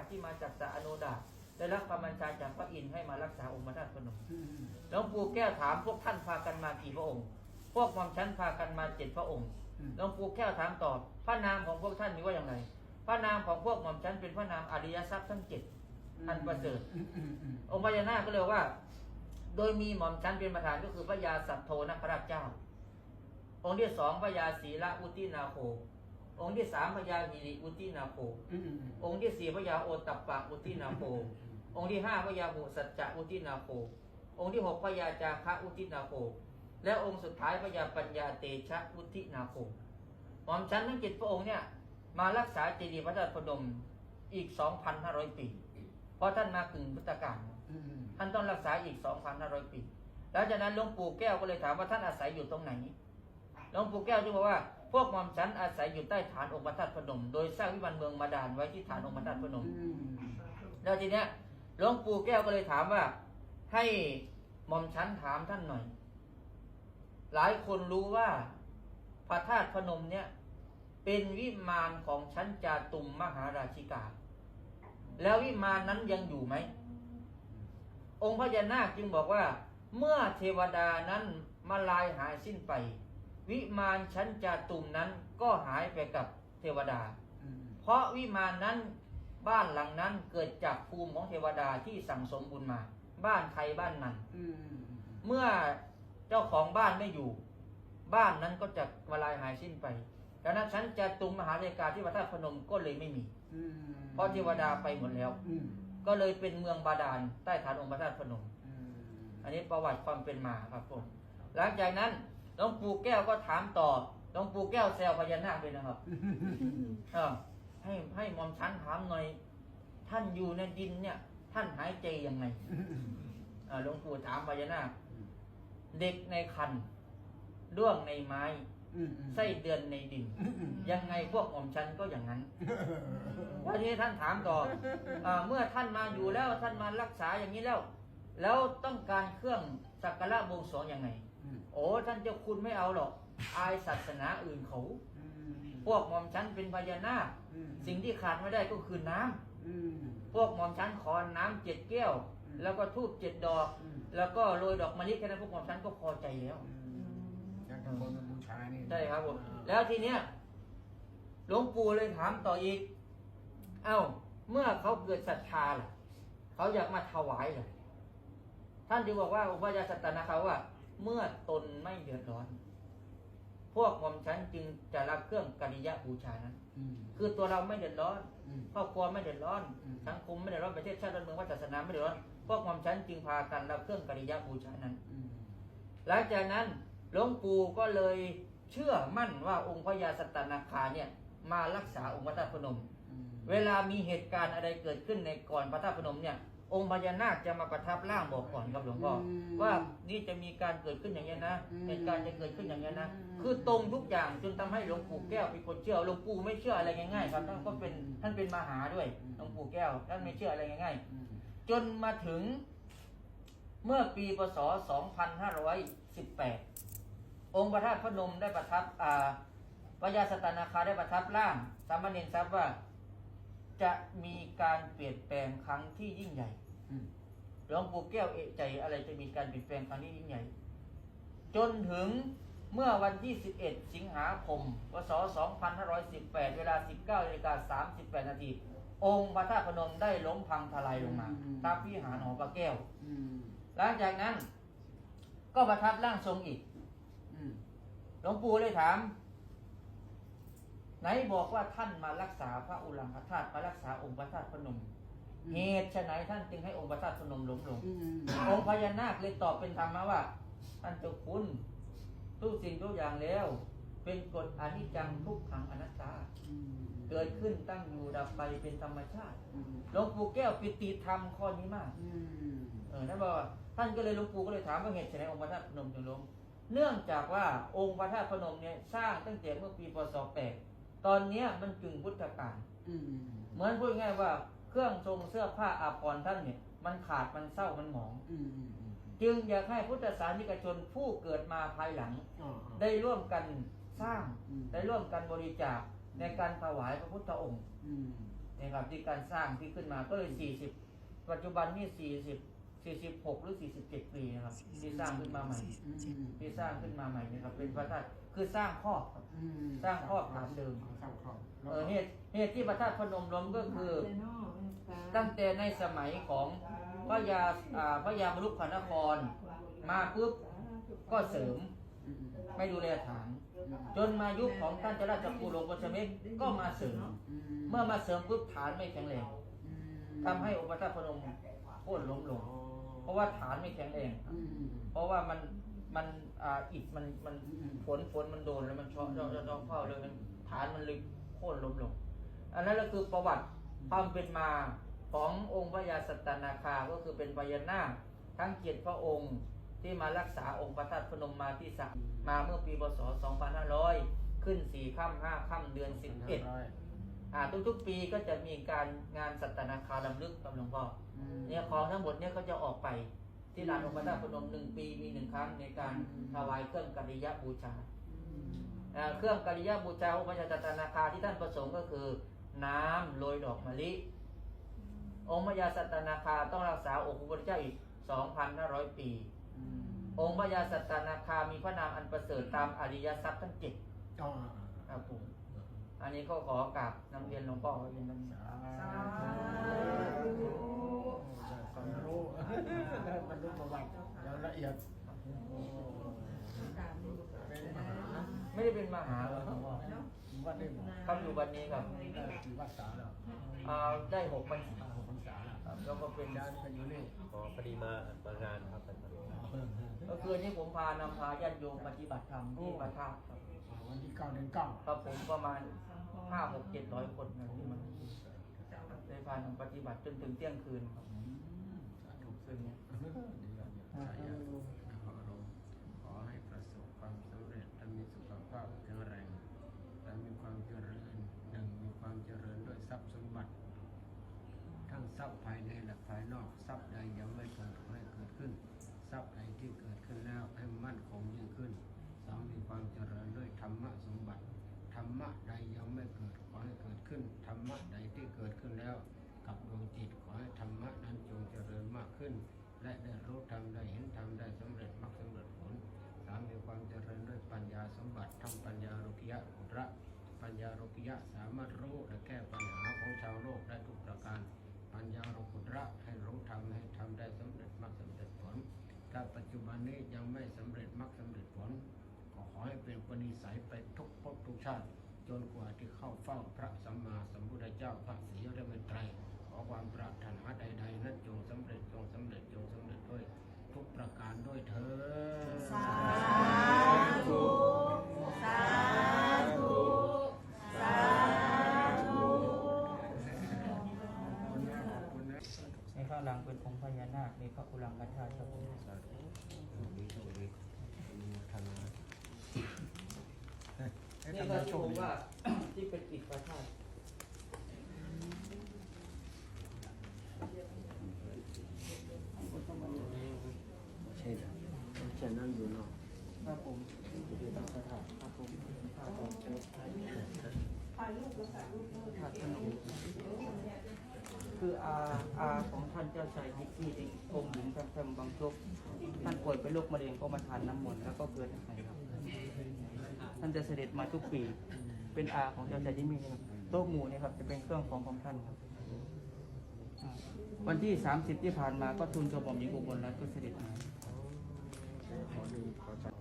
คที่มาจากสาอโนดาตได้รับคำบัญชาจากพระอินทร์ให้มารักษาองค์พระธาตุพนมอืมหลวงปู่แก้วถามพวกท่านพากันมากี่พระองค์ พวกหม่อมชั้นพากันมาเจ็ดพระองค์อืมหลวงปู่แก้วถามตอบ พระนามของพวกท่านมีว่าอย่างไร พระนามของพวกหม่อมชั้นเป็นพระนามอริยทรัพย์ทั้งเจ็ดอันประเสริฐอืมอืมอืมองค์พญานาคก็เลยว่า โดยมีหม่อมชั้นเป็นประธานก็คือพระยาสัตโทนคราชเจ้า องค์ที่สองพระยาศีละอุตินาโค องค์ที่สามพระยาหิริอุตินาโคอืมอืมอืมองค์ที่สี่พระยาโอตัปปะอุตินาโคองค์ที่ห้าพระยาหุสัจจะอุตินาโคองค์ที่หกพระยาจาคะอุตินาโคและองค์สุดท้ายพระยาปัญญาเตชะอุตินาโคหม่อมชั้นทั้งเจ็ดพระองค์เนี่ยมารักษาเจดีย์พระธาตุพนมอีก 2,500 ปี เพราะท่านมากึ่งพุทธกาลอืมอืมท่านต้องรักษาอีก 2,500 ปี แล้วจากนั้นหลวงปู่แก้วก็เลยถามว่าท่านอาศัยอยู่ตรงไหนหลวงปู่แก้วจึงบอกว่า พวกหม่อมฉันอาศัยอยู่ใต้ฐานองค์พระธาตุพนม โดยสร้างวิมานเมืองมาดานไว้ที่ฐานองค์พระธาตุพนม อืมแล้วทีเนี้ยหลวงปู่แก้วก็เลยถามว่า ให้หม่อมฉันถามท่านหน่อย หลายคนรู้ว่าพระธาตุพนมเนี่ย เป็นวิมานของชั้นจาตุมมหาราชิกา แล้ววิมานนั้นยังอยู่ไหม องค์พญานาคจึงบอกว่า เมื่อเทวดานั้นมาลายหายสิ้นไป วิมานชั้นจาตุมนั้นก็หายไปกับเทวดาอืมเพราะวิมานนั้นบ้านหลังนั้นเกิดจากภูมิของเทวดาที่สั่งสมบุญมา บ้านใครบ้านมันอืมอืมเมื่อเจ้าของบ้านไม่อยู่ บ้านนั้นก็จะมาลายหายสิ้นไปดังนั้นชั้นจาตุมมหาราชิกาที่พระธาตุพนมก็เลยไม่มีอืมเพราะเทวดาไปหมดแล้วอืมก็เลยเป็นเมืองบาดาลใต้ฐานองค์พระธาตุพนมอืมอันนี้ประวัติความเป็นมาครับผมหลังจากนั้นห ลวงปู่แก้วก็ถามต่อหลวงปู่แก้วแซวพญานาคเลยนะครับเออให้ให้หมอมชั้นถามหน่อย ท่านอยู่ในดินเนี่ย ท่านหายใจยังไงอ่าหลวงปู่ถามพญานาคเด็กในคันด้วงในไม้อืมอืมไส้เดือนในดิน ยังไงพวกหม่อมชั้นก็อย่างนั้นแล้วทีนี้ท่านถามต่ออาเมื่อท่านมาอยู่แล้วท่านมารักษาอย่างนี้แล้ว แล้วต้องการเครื่อง สักการะบวงสรวงยังไงอืมโอ้ท่านเจ้าคุณไม่เอาหรอก อายศาสนาอื่นเขาอืมพวกหม่อมชั้นเป็นพญานาคอืมสิ่งที่ขาดไม่ได้ก็คือน้ำอืมพวกหม่อมชั้นขอน้ำเจ็ดแก้วอืมแล้วก็ทูบเจ็ดดอกอืมแล้วก็โรยดอกมะลิแค่นั้นพวกหม่อมชั้นก็พอใจแล้วอืมอยากจะคนมาบูชานี่ใช่ครับผมแล้วทีเนี้ยหลวงปู่เลยถามต่ออีก เอ้า เมื่อเขาเกิดศรัทธาล่ะ เขาอยากมาถวายล่ะ ท่านจึงบอกว่าอุปยาสตนะเขาว่า เมื่อตนไม่เดือดร้อน พวกหม่อมฉันจึงจะรับเครื่องกริยาบูชานั้นอืมคือตัวเราไม่เดือดร้อนอืมครอบครัวไม่เดือดร้อนอืมสังคมไม่เดือดร้อนประเทศชาติบ้านเมืองวัฒนศาสนาไม่เดือดร้อนพวกหม่อมฉันจึงพากันรับเครื่องกริยาบูชานั้นอืมหลังจากนั้นหลวงปู่ก็เลยเชื่อมั่นว่าองค์พญาสตนาคาเนี่ย มารักษาองค์พระธาตุพนมอืมเวลามีเหตุการณ์อะไรเกิดขึ้นในก่อนพระธาตุพนมเนี่ย องค์พญานาคจะมาประทับร่างบอกก่อนครับหลวงพ่ออว่านี่จะมีการเกิดขึ้นอย่างนี้ยนะเหตุการณ์จะเกิดขึ้นอย่างนี้ยนะคือตรงทุกอย่างจนทำให้หลวงปู่แก้วเป็นคนเชื่อหลวงปู่ไม่เชื่ออะไรง่ายๆครับท่านก็เป็นท่านเป็นมหาด้วยหลวงปู่แก้วท่านไม่เชื่ออะไรง่ายๆอืมจนมาถึงเมื่อปีพศ 2518 องค์พระธาตุพนมได้ประทับอ่าพระยาสตนาคาได้ประทับร่างสามเณรทรัพย์ว่า จะมีการเปลี่ยนแปลงครั้งที่ยิ่งใหญ่อืม หลวงปู่แก้วเอะใจอะไรจะมีการเปลี่ยนแปลงครั้งที่ยิ่งใหญ่ จนถึงเมื่อวันที่ 11 สิงหาคมพศ2518 เวลา 19นาฬิกา38 นาที องค์พระธาตุพนมได้ล้มพังทลายลงมาทับวิหารหอพระแก้วอืมหลังจากนั้น ก็ประทับร่างทรงอีกอืมหลวงปู่เลยถาม ไหนบอกว่าท่านมารักษาพระอุลังคธาตุมารักษาองค์พระธาตุพนม เหตุไฉนท่านจึงให้องค์พระธาตุพนมล้มลงอืมองค์พญานาคเลยตอบเป็นธรรมมาว่า ท่านเจ้าคุณทุกสิ่งทุกอย่างแล้ว เป็นกฎอนิจจังทุกขังอนัตตาอืมเกิดขึ้นตั้งอยู่ดับไปเป็นธรรมชาติอืมหลวงปู่แก้วปิติธรรมข้อนี้มากอืมเออท่านบอกว่าท่านก็เลยหลวงปู่ก็เลยถามว่าเหตุไฉนองค์พระธาตุพนมจึงล้มเนื่องจากว่าองค์พระธาตุพนมเนี่ยสร้างตั้งแต่เมื่อปีพศ 8 ตอนเนี้ยมันจึงพุทธกาลอืมเหมือนพูดง่ายๆว่า เครื่องทรงเสื้อผ้าอาภรณ์ท่านเนี่ย มันขาดมันเศร้ามันหมอง อืมอืมอืมจึงอยากให้พุทธศาสนิกชนผู้เกิดมาภายหลังอ๋อ ได้ร่วมกันสร้างอืม ได้ร่วมกันบริจาคในการถวายพระพุทธองค์อืมเนี่ยครับที่การสร้างที่ขึ้นมาก็เลยสี่สิบปัจจุบันนี่สี่สิบสี่สิบหกหรือสี่สิบเจ็ดปีนะครับที่สร้างขึ้นมาใหม่อืมที่สร้างขึ้นมาใหม่นะครับเป็นพระธาตุ คือสร้างครอบครับ อืมสร้างครอบฐานเดิม สร้างครอบเออเหตุเหตุที่พระธาตุพนมล้มก็คือ ตั้งแต่ในสมัยของพระยาอ่าพระยามรุกขนคร มาปุ๊บก็เสริมอืมอืมไม่ดูแลฐาน จนมายุคของท่านเจ้าราชกุหลวงปัชมิตรก็มาเสริม อืมเมื่อมาเสริมปุ๊บฐานไม่แข็งแรงอืมทำให้องค์พระธาตุพนมโค่นล้มลงเพราะว่าฐานไม่แข็งแรงครับอืมเพราะว่ามัน มันอ่าอิฐมันมันอืมฝนฝนมันโดนแล้วมันช็อตเราเราเราเข้าเลยมันฐานมันเลยโค่นล้มลง อันนั้นก็คือประวัติความเป็นมาขององค์พระยาสัตตนาคาก็คือเป็นพญานาคทั้งเกียรติพระองค์ที่มารักษาองค์พระธาตุพนมมาที่สามมาเมื่อปีพศ 2500 ขึ้น 4 ค่ำ 5 ค่ำ เดือน 11ร้อยอ่าทุกๆ ปีก็จะมีการงานสัตนาคาลำลึกกับหลวงพ่ออืมเนี่ยของทั้งหมดเนี่ยเขาจะออกไป ที่ลานองค์พระธาตุพนมหนึ่งปีมีหนึ่งครั้งในการถวายเครื่องกัลยบูชาอ่าเครื่องกัลยบูชาองค์พระยาสัตนาคาที่ท่านประสงค์ก็คือ น้ำโรยดอกมะลิ องค์พระยาสัตนาคาต้องรักษาองค์พระพุทธเจ้าอีก 2,500 ปีอืมองค์พระยาสัตนาคามีพระนามอันประเสริฐตามอริยทรัพย์ทั้งเจ็ดอ๋อครับผมอันนี้ก็ขอกราบนำเรียนหลวงพ่อไว้เป็นนำสาธุความรู้ได้บรรลุประวัติ อย่างละเอียดโอ้เป็นมหาไม่ได้เป็นมหาหรอกหลวงพ่อวัดนี้บอกครับอยู่วันนี้ครับได้กี่วัดสาแล้วอ่าได้หกพรรษาหกพรรษาแล้วครับแล้วก็เป็นอาจารย์ก็อยู่นี่ขอพอดีมามางานครับอาจารย์ก็คือนี่ผมพานำพาญาติโยมปฏิบัติธรรมที่พระธาตุครับวันที่เก้าเดือนเก้าครับผมประมาณห้าหกเจ็ดร้อยคนนะที่มาได้พานำปฏิบัติจนถึงเที่ยงคืนครับสาธุคืนเนี้ย รมได้เห็นธรรมได้สำเร็จมรรคสำเร็จผลสามมีความเจริญด้วยปัญญาสมบัติทั้งปัญญาโลกิยะอุตระปัญญาโลกิยะสามารถรู้และแก้ปัญหาของชาวโลกได้ทุกประการ ปัญญาโลกุตระให้รู้ธรรมให้ทำได้สำเร็จมรรคสำเร็จผลถ้าปัจจุบันนี้ยังไม่สำเร็จมรรคสำเร็จผลก็ขอให้เป็นปณิสัยไปทุกภพทุกชาติ จนกว่าที่เข้าเฝ้าพระสัมมาสัมพุทธเจ้าพระศรีอริยเมตไตรขอความปรารถนาใด ๆ นั้นจงสำเร็จจงสำเร็จจงสำเร็จด้วย ทุกประการด้วยเถิดสาธุสาธุสาธุขอบคุณนะขอบคุณนะในข้างหลังเป็นองค์พญานาค มีพระอุลังกธาตุครับผมสาธุโชคดีโชคดีอนุโมทนาเฮ้ยให้นี่ทำก็ให้ที่โชผคมดีว่าที่เป็นอิฐพระธาตุ ใช่แล้ว ใช่นั่นอยู่นาะครับผมอิฐพระธาตุครับผมพระธาตุของเจ้าพระธาตุพนมคืออาอาของท่านเจ้าชายนิกกี้เองกรมหญิงแพมบางชกท่านป่วยเป็นโรคมะเร็งก็มาทานน้ำมนต์แล้วก็เกิดอะไรครับ ท่านจะเสด็จมาทุกปี เป็นอาของเจ้าชายที่มีครับโต๊ะหมู่เนี่ยครับจะเป็นเครื่องของของท่านครับวันที่ 30 ที่ผ่านมาก็ทูลกระหม่อมหญิงอุบลรัตน์ก็เสด็จมา ขอดี